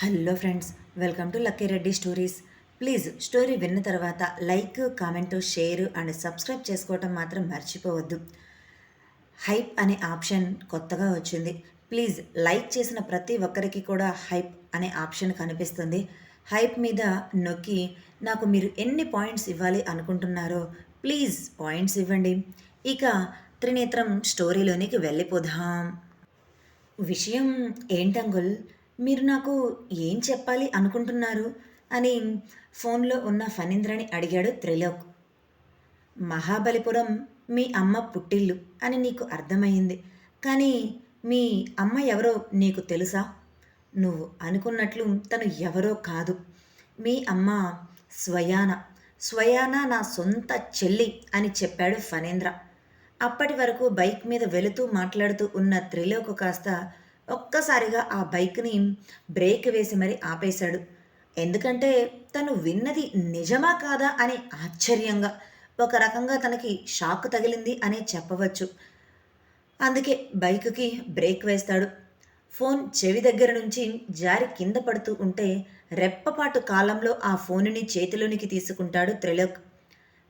Hello friends welcome to lucky Reddy stories. Please story విన్న తర్వాత like comment share and subscribe చేసుకోవటం మాత్రం మర్చిపోవద్దు. హైప్ అనే ఆప్షన్ కొత్తగా వచ్చింది. ప్లీజ్ లైక్ చేసిన ప్రతి ఒక్కరికి కూడా హైప్ అనే ఆప్షన్ కనిపిస్తుంది. హైప్ మీద నొక్కి నాకు మీరు ఎన్ని పాయింట్స్ ఇవ్వాలి అనుకుంటున్నారో ప్లీజ్ పాయింట్స్ ఇవ్వండి. ఇక త్రినేత్రం స్టోరీలోనికి వెళ్ళిపోదాం. విషయం ఏంటంగుల్ మీరు నాకు ఏం చెప్పాలి అనుకుంటున్నారు? అని ఫోన్లో ఉన్న ఫణీంద్రని అడిగాడు త్రిలోక్. మహాబలిపురం మీ అమ్మ పుట్టిల్లు అని నీకు అర్థమైంది. కానీ మీ అమ్మ ఎవరో నీకు తెలుసా? నువ్వు అనుకున్నట్లు తను ఎవరో కాదు. మీ అమ్మ స్వయాన స్వయాన నా సొంత చెల్లి అని చెప్పాడు ఫణేంద్ర. అప్పటి వరకు బైక్ మీద వెళుతూ మాట్లాడుతూ ఉన్న త్రిలోక్ కాస్త ఒక్కసారిగా ఆ బైక్ని బ్రేక్ వేసి మరీ ఆపేశాడు. ఎందుకంటే తను విన్నది నిజమా కాదా అని ఆశ్చర్యంగా ఒక రకంగా తనకి షాక్ తగిలింది అనే చెప్పవచ్చు. అందుకే బైక్కి బ్రేక్ వేస్తాడు. ఫోన్ చెవి దగ్గర నుంచి జారి కింద పడుతూ ఉంటే రెప్పపాటు కాలంలో ఆ ఫోనుని చేతిలోనికి తీసుకుంటాడు త్రిలోక్.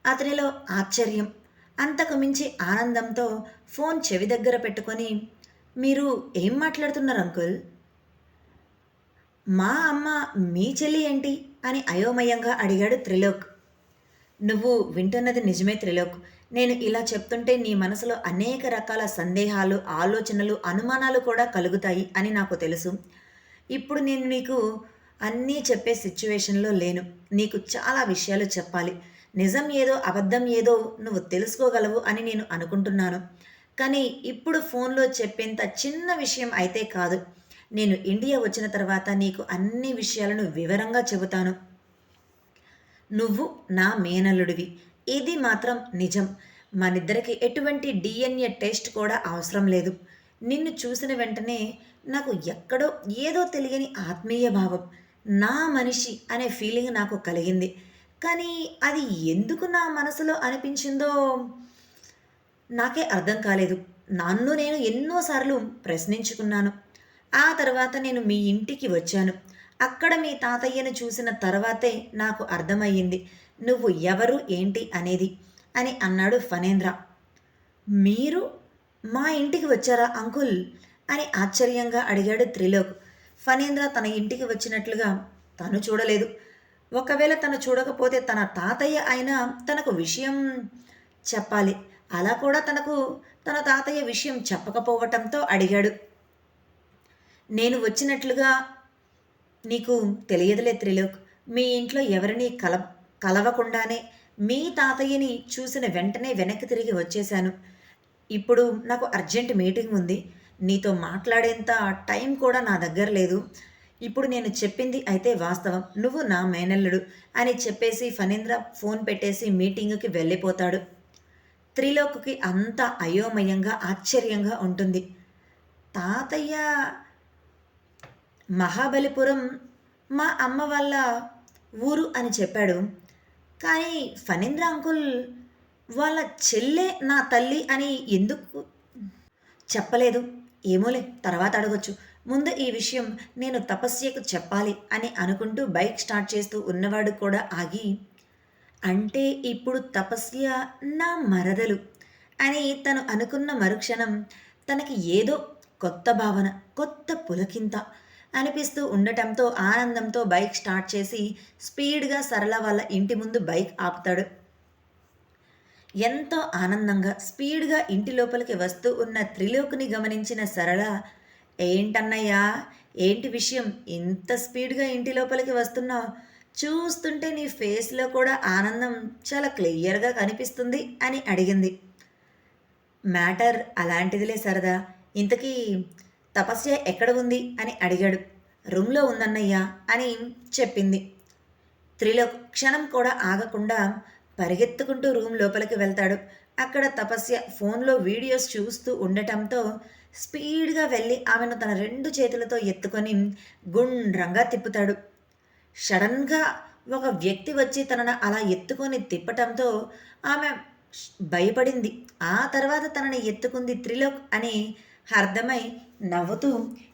అతనిలో ఆశ్చర్యం. అంతకు మించి ఆనందంతో ఫోన్ చెవి దగ్గర పెట్టుకొని మీరు ఏం మాట్లాడుతున్నారు అంకుల్? మా అమ్మ మీ చెల్లి ఏంటి? అని అయోమయంగా అడిగాడు త్రిలోక్. నువ్వు వింటున్నది నిజమే త్రిలోక్. నేను ఇలా చెప్తుంటే నీ మనసులో అనేక రకాల సందేహాలు ఆలోచనలు అనుమానాలు కూడా కలుగుతాయి అని నాకు తెలుసు. ఇప్పుడు నేను నీకు అన్నీ చెప్పే సిచ్యువేషన్లో లేను. నీకు చాలా విషయాలు చెప్పాలి. నిజం ఏదో అబద్ధం ఏదో నువ్వు తెలుసుకోగలవు అని నేను అనుకుంటున్నాను. కానీ ఇప్పుడు ఫోన్లో చెప్పేంత చిన్న విషయం అయితే కాదు. నేను ఇండియా వచ్చిన తర్వాత నీకు అన్ని విషయాలను వివరంగా చెబుతాను. నువ్వు నా మేనల్లుడివి. ఇది మాత్రం నిజం. మనిద్దరికి ఎటువంటి డిఎన్ఏ టెస్ట్ కూడా అవసరం లేదు. నిన్ను చూసిన వెంటనే నాకు ఎక్కడో ఏదో తెలియని ఆత్మీయ భావం నా మనిషి అనే ఫీలింగ్ నాకు కలిగింది. కానీ అది ఎందుకు నా మనసులో అనిపించిందో? నాకే అర్థం కాలేదు. నన్ను నేను ఎన్నోసార్లు ప్రశ్నించుకున్నాను. ఆ తర్వాత నేను మీ ఇంటికి వచ్చాను. అక్కడ మీ తాతయ్యను చూసిన తర్వాతే నాకు అర్థమయ్యింది. నువ్వు ఎవరు ఏంటి అనేది అని అన్నాడు ఫణేంద్ర. మీరు మా ఇంటికి వచ్చారా అంకుల్? అని ఆశ్చర్యంగా అడిగాడు త్రిలోక్. ఫణేంద్ర తన ఇంటికి వచ్చినట్లుగా తను చూడలేదు. ఒకవేళ తను చూడకపోతే తన తాతయ్య అయినా తనకు విషయం చెప్పాలి. అలా కూడా తనకు తన తాతయ్య విషయం చెప్పకపోవటంతో అడిగాడు. నేను వచ్చినట్లుగా నీకు తెలియదులే త్రిలోక్. మీ ఇంట్లో ఎవరిని కల కలవకుండానే మీ తాతయ్యని చూసిన వెంటనే వెనక్కి తిరిగి వచ్చేశాను. ఇప్పుడు నాకు అర్జెంట్ మీటింగ్ ఉంది. నీతో మాట్లాడేంత టైం కూడా నా దగ్గర లేదు. ఇప్పుడు నేను చెప్పింది అయితే వాస్తవం. నువ్వు నా మేనల్లుడు అని చెప్పేసి ఫణీంద్ర ఫోన్ పెట్టేసి మీటింగ్కి వెళ్ళిపోతాడు. త్రిలోక్కి అంత అయోమయంగా ఆశ్చర్యంగా ఉంటుంది. తాతయ్య మహాబలిపురం మా అమ్మ వాళ్ళ ఊరు అని చెప్పాడు. కానీ ఫణీంద్ర అంకుల్ వాళ్ళ చెల్లె నా తల్లి అని ఎందుకు చెప్పలేదు? ఏమోలే తర్వాత అడగొచ్చు. ముందు ఈ విషయం నేను తపస్యకు చెప్పాలి అని అనుకుంటూ బైక్ స్టార్ట్ చేస్తూ ఉన్నవాడు కూడా ఆగి అంటే ఇప్పుడు తపస్య నా మరదలు అని తను అనుకున్న మరుక్షణం తనకి ఏదో కొత్త భావన కొత్త పులకింత అనిపిస్తూ ఉండటంతో ఆనందంతో బైక్ స్టార్ట్ చేసి స్పీడ్గా సరళ వాళ్ళ ఇంటి ముందు బైక్ ఆపుతాడు. ఎంతో ఆనందంగా స్పీడ్గా ఇంటి లోపలికి వస్తూ ఉన్న త్రిలోకుని గమనించిన సరళ ఏంటన్నయ్యా? ఏంటి విషయం? ఇంత స్పీడ్గా ఇంటి లోపలికి వస్తున్నావు? చూస్తుంటే నీ ఫేస్లో కూడా ఆనందం చాలా క్లియర్గా కనిపిస్తుంది అని అడిగింది. మ్యాటర్ అలాంటిదిలే సరదా. ఇంతకీ తపస్య ఎక్కడ ఉంది అని అడిగాడు. రూమ్లో ఉందన్నయ్యా అని చెప్పింది. త్రిలోక్ క్షణం కూడా ఆగకుండా పరిగెత్తుకుంటూ రూమ్ లోపలికి వెళ్తాడు. అక్కడ తపస్య ఫోన్లో వీడియోస్ చూస్తూ ఉండటంతో స్పీడ్గా వెళ్ళి ఆమెను తన రెండు చేతులతో ఎత్తుకొని గుండ్రంగా తిప్పుతాడు. సడన్గా ఒక వ్యక్తి వచ్చి తనను అలా ఎత్తుకొని తిప్పటంతో ఆమె భయపడింది. ఆ తర్వాత తనని ఎత్తుకుంది త్రిలోక్ అని అర్థమై నవ్వుతూ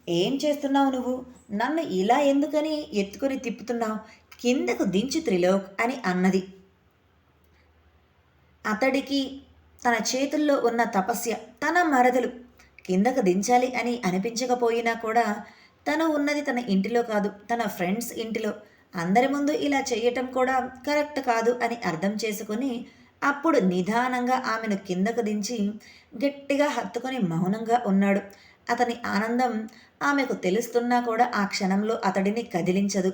ఏం చేస్తున్నావు నువ్వు? నన్ను ఇలా ఎందుకని ఎత్తుకొని తిప్పుతున్నావు? కిందకు దించు త్రిలోక్ అని అన్నది. అతడికి తన చేతుల్లో ఉన్న తపస్య తన మరదలు కిందకు దించాలి అని అనిపించకపోయినా కూడా తను ఉన్నది తన ఇంటిలో కాదు తన ఫ్రెండ్స్ ఇంటిలో. అందరి ముందు ఇలా చేయటం కూడా కరెక్ట్ కాదు అని అర్థం చేసుకుని అప్పుడు నిదానంగా ఆమెను కిందకు దించి గట్టిగా హత్తుకొని మౌనంగా ఉన్నాడు. అతని ఆనందం ఆమెకు తెలుస్తున్నా కూడా ఆ క్షణంలో అతడిని కదిలించదు.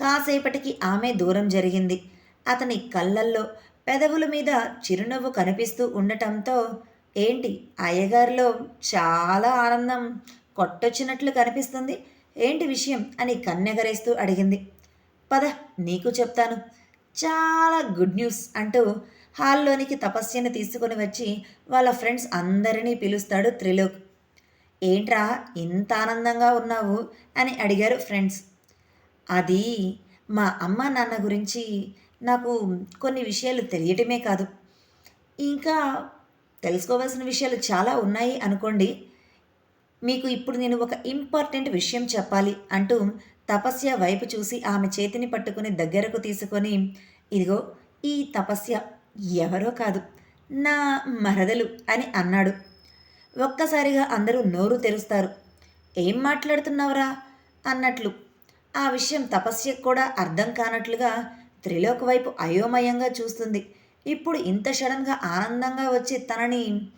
కాసేపటికి ఆమె దూరం జరిగింది. అతని కళ్ళల్లో పెదవుల మీద చిరునవ్వు కనిపిస్తూ ఉండటంతో ఏంటి అయ్యగారిలో చాలా ఆనందం కొట్టొచ్చినట్లు కనిపిస్తుంది? ఏంటి విషయం? అని కన్నెగరేస్తూ అడిగింది. పద నీకు చెప్తాను. చాలా గుడ్ న్యూస్ అంటూ హాల్లోనికి తపస్యను తీసుకుని వచ్చి వాళ్ళ ఫ్రెండ్స్ అందరినీ పిలుస్తాడు త్రిలోక్. ఏంట్రా ఇంత ఆనందంగా ఉన్నావు అని అడిగారు ఫ్రెండ్స్. అది మా అమ్మ నాన్న గురించి నాకు కొన్ని విషయాలు తెలియటమే కాదు. ఇంకా తెలుసుకోవాల్సిన విషయాలు చాలా ఉన్నాయి అనుకోండి. మీకు ఇప్పుడు నేను ఒక ఇంపార్టెంట్ విషయం చెప్పాలి అంటూ తపస్య వైపు చూసి ఆమె చేతిని పట్టుకుని దగ్గరకు తీసుకొని ఇదిగో ఈ తపస్య ఎవరో కాదు నా మరదలు అని అన్నాడు. ఒక్కసారిగా అందరూ నోరు తెరుస్తారు. ఏం మాట్లాడుతున్నావురా? అన్నట్లు. ఆ విషయం తపస్యకు కూడా అర్థం కానట్లుగా త్రిలోక్ వైపు అయోమయంగా చూస్తుంది. ఇప్పుడు ఇంత సడన్గా ఆనందంగా వచ్చి తనని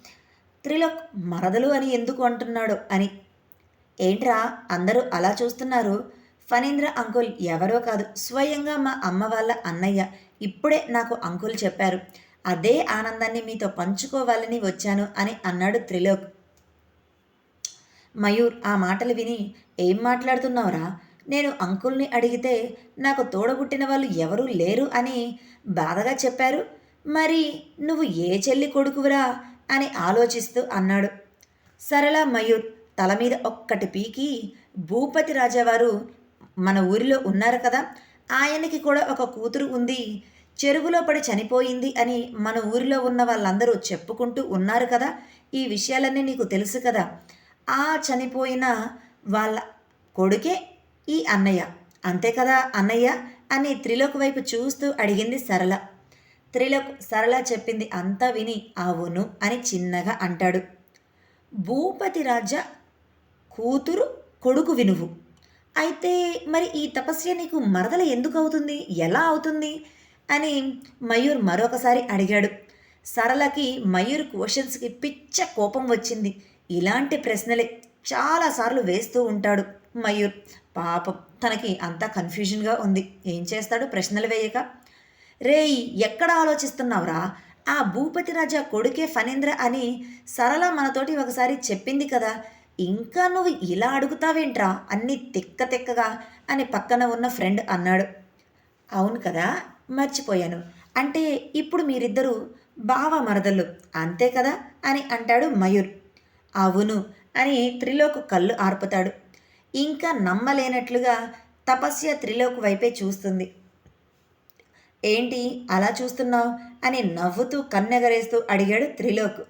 త్రిలోక్ మరదలు అని ఎందుకు అంటున్నాడు? అని. ఏంట్రా అందరూ అలా చూస్తున్నారు. ఫణీంద్ర అంకుల్ ఎవరో కాదు. స్వయంగా మా అమ్మ వాళ్ళ అన్నయ్య ఇప్పుడే నాకు అంకుల్ చెప్పారు. అదే ఆనందాన్ని మీతో పంచుకోవాలని వచ్చాను అని అన్నాడు త్రిలోక్. మయూర్ ఆ మాటలు విని ఏం మాట్లాడుతున్నావురా? నేను అంకుల్ని అడిగితే నాకు తోడబుట్టిన వాళ్ళు ఎవరూ లేరు అని బాధగా చెప్పారు. మరి నువ్వు ఏ చెల్లి కొడుకువురా అని ఆలోచిస్తూ అన్నాడు. సరళ మయూర్ తల మీద ఒక్కటి పీకి భూపతి రాజావారు మన ఊరిలో ఉన్నారు కదా? ఆయనకి కూడా ఒక కూతురు ఉంది. చెరువులో పడి చనిపోయింది అని మన ఊరిలో ఉన్న వాళ్ళందరూ చెప్పుకుంటూ ఉన్నారు కదా? ఈ విషయాలన్నీ నీకు తెలుసు కదా? ఆ చనిపోయిన వాళ్ళ కొడుకే ఈ అన్నయ్య. అంతే కదా అన్నయ్య? అని త్రిలోక్ వైపు చూస్తూ అడిగింది సరళ. త్రిలోక్ సరళ చెప్పింది అంతా విని అవును అని చిన్నగా అంటాడు. భూపతి రాజ కూతురు కొడుకు వినువు. అయితే మరి ఈ తపస్య నీకు మరదల ఎందుకు అవుతుంది ఎలా అవుతుంది? అని మయూర్ మరొకసారి అడిగాడు. సరళకి మయూర్ క్వశ్చన్స్కి పిచ్చ కోపం వచ్చింది. ఇలాంటి ప్రశ్నలే చాలాసార్లు వేస్తూ ఉంటాడు మయూర్. పాపం తనకి అంతా కన్ఫ్యూజన్గా ఉంది. ఏం చేస్తాడు? ప్రశ్నలు వేయక. రేయ్ ఎక్కడ ఆలోచిస్తున్నావురా? ఆ భూపతి రాజా కొడుకే ఫణేంద్ర అని సరళ మనతోటి ఒకసారి చెప్పింది కదా. ఇంకా నువ్వు ఇలా అడుగుతావేంట్రా? అన్ని తిక్క తిక్కగా అని పక్కన ఉన్న ఫ్రెండ్ అన్నాడు. అవును కదా మర్చిపోయాను. అంటే ఇప్పుడు మీరిద్దరూ బావ మరదళ్ళు అంతే కదా? అని అంటాడు మయూర్. అవును అని త్రిలోక్ కళ్ళు ఆర్పుతాడు. ఇంకా నమ్మలేనట్లుగా తపస్య త్రిలోక్ వైపే చూస్తుంది. ఏంటి అలా చూస్తున్నావు? అని నవ్వుతూ కన్నెగరేస్తూ అడిగాడు త్రిలోక్.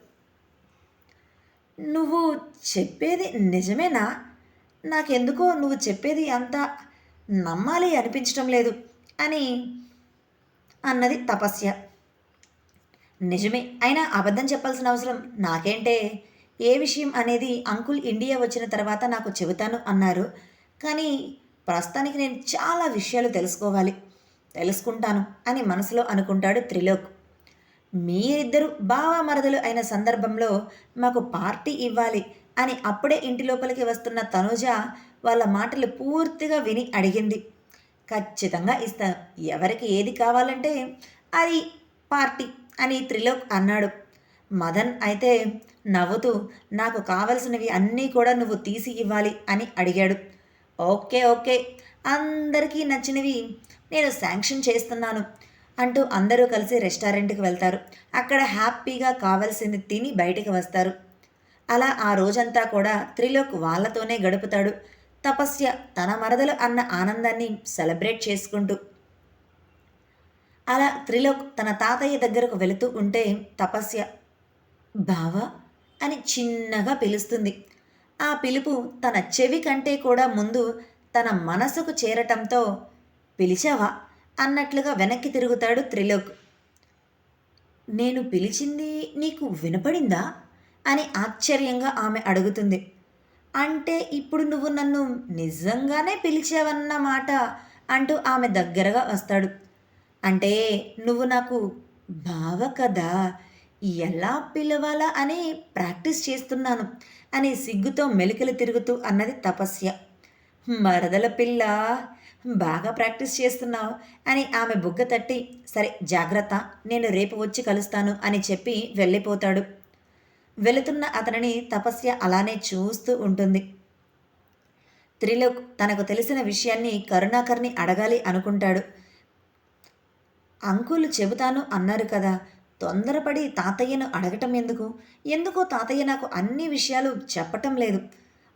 నువ్వు చెప్పేది నిజమేనా? నాకెందుకో నువ్వు చెప్పేది అంత నమ్మాలి అనిపించటం లేదు అని అన్నది తపస్య. నిజమే అయినా అబద్ధం చెప్పాల్సిన అవసరం నాకేంటే ఏ విషయం అనేది అంకుల్ ఇండియా వచ్చిన తర్వాత నాకు చెబుతాను అన్నారు. కానీ ప్రస్తుతానికి నేను చాలా విషయాలు తెలుసుకోవాలి తెలుసుకుంటాను అని మనసులో అనుకుంటాడు త్రిలోక్. మీరిద్దరు బావ మరదలు అయిన సందర్భంలో మాకు పార్టీ ఇవ్వాలి అని అప్పుడే ఇంటి లోపలికి వస్తున్న తనుజ వాళ్ళ మాటలు పూర్తిగా విని అడిగింది. ఖచ్చితంగా ఇస్తాను. ఎవరికి ఏది కావాలంటే అది పార్టీ అని త్రిలోక్ అన్నాడు. మదన్ అయితే నవ్వుతూ నాకు కావలసినవి అన్నీ కూడా నువ్వు తీసి ఇవ్వాలి అని అడిగాడు. Okay okay. అందరికీ నచ్చినవి నేను శాంక్షన్ చేస్తున్నాను. అంటూ అందరూ కలిసి రెస్టారెంట్కి వెళ్తారు. అక్కడ హ్యాపీగా కావలసింది తిని బయటికి వస్తారు. అలా ఆ రోజంతా కూడా త్రిలోక్ వాళ్ళతోనే గడుపుతాడు. తపస్య తన మరదలు అన్న ఆనందాన్ని సెలబ్రేట్ చేసుకుంటూ. అలా త్రిలోక్ తన తాతయ్య దగ్గరకు వెళుతూ ఉంటే తపస్య బావా అని చిన్నగా పిలుస్తుంది. ఆ పిలుపు తన చెవి కంటే కూడా ముందు తన మనసుకు చేరటంతో పిలిచావా? అన్నట్లుగా వెనక్కి తిరుగుతాడు త్రిలోక్. నేను పిలిచింది నీకు వినపడిందా? అని ఆశ్చర్యంగా ఆమె అడుగుతుంది. అంటే ఇప్పుడు నువ్వు నన్ను నిజంగానే పిలిచావన్నమాట అంటూ ఆమె దగ్గరగా వస్తాడు. అంటే నువ్వు నాకు బావ కదా ఎలా పిలవాలా అని ప్రాక్టీస్ చేస్తున్నాను అని సిగ్గుతో మెలికలు తిరుగుతూ అన్నది తపస్య. మరదల పిల్ల బాగా ప్రాక్టీస్ చేస్తున్నావు అని ఆమె బుగ్గ తట్టి సరే జాగ్రత్త నేను రేపు వచ్చి కలుస్తాను అని చెప్పి వెళ్ళిపోతాడు. వెళుతున్న అతనిని తపస్య అలానే చూస్తూ ఉంటుంది. త్రిలోక్ తనకు తెలిసిన విషయాన్ని కరుణాకర్ని అడగాలి అనుకుంటాడు. అంకులు చెబుతాను అన్నారు కదా తొందరపడి తాతయ్యను అడగటం ఎందుకు? ఎందుకో తాతయ్య నాకు అన్ని విషయాలు చెప్పటం లేదు.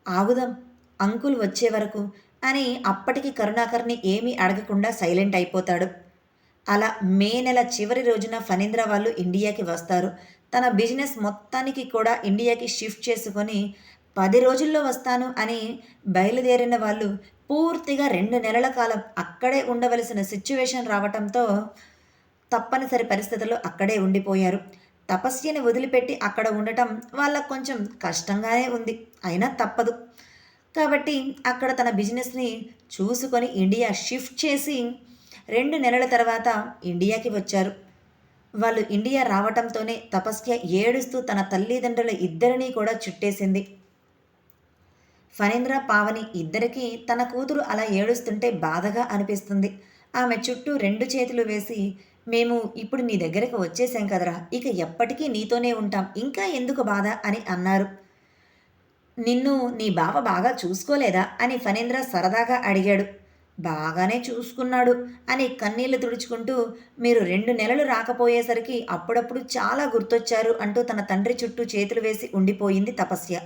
ఆగుదాం అంకుల్ వచ్చే వరకు అని అప్పటికి కరుణాకర్ని ఏమీ అడగకుండా సైలెంట్ అయిపోతాడు. అలా మే నెల చివరి రోజున ఫణీంద్ర వాళ్ళు ఇండియాకి వస్తారు. తన బిజినెస్ మొత్తానికి కూడా ఇండియాకి షిఫ్ట్ చేసుకొని పది రోజుల్లో వస్తాను అని బయలుదేరిన వాళ్ళు పూర్తిగా రెండు నెలల కాలం అక్కడే ఉండవలసిన సిచ్యువేషన్ రావటంతో తప్పనిసరి పరిస్థితుల్లో అక్కడే ఉండిపోయారు. తపస్యని వదిలిపెట్టి అక్కడ ఉండటం వాళ్ళకు కొంచెం కష్టంగానే ఉంది. అయినా తప్పదు. కాబట్టి అక్కడ తన బిజినెస్ని చూసుకొని ఇండియా షిఫ్ట్ చేసి రెండు నెలల తర్వాత ఇండియాకి వచ్చారు. వాళ్ళు ఇండియా రావటంతోనే తపస్య ఏడుస్తూ తన తల్లిదండ్రుల ఇద్దరినీ కూడా చుట్టేసింది. ఫణీంద్ర పావని ఇద్దరికీ తన కూతురు అలా ఏడుస్తుంటే బాధగా అనిపిస్తుంది. ఆమె చుట్టూ రెండు చేతులు వేసి మేము ఇప్పుడు నీ దగ్గరకు వచ్చేసాం కదరా ఇక ఎప్పటికీ నీతోనే ఉంటాం ఇంకా ఎందుకు బాధ? అని అన్నారు. నిన్ను నీ బావ బాగా చూసుకోలేదా? అని ఫణేంద్ర సరదాగా అడిగాడు. బాగానే చూసుకున్నాడు అని కన్నీళ్ళు తుడుచుకుంటూ మీరు రెండు నెలలు రాకపోయేసరికి అప్పుడప్పుడు చాలా గుర్తొచ్చారు అంటూ తన తండ్రి చుట్టూ చేతులు వేసి ఉండిపోయింది తపస్య.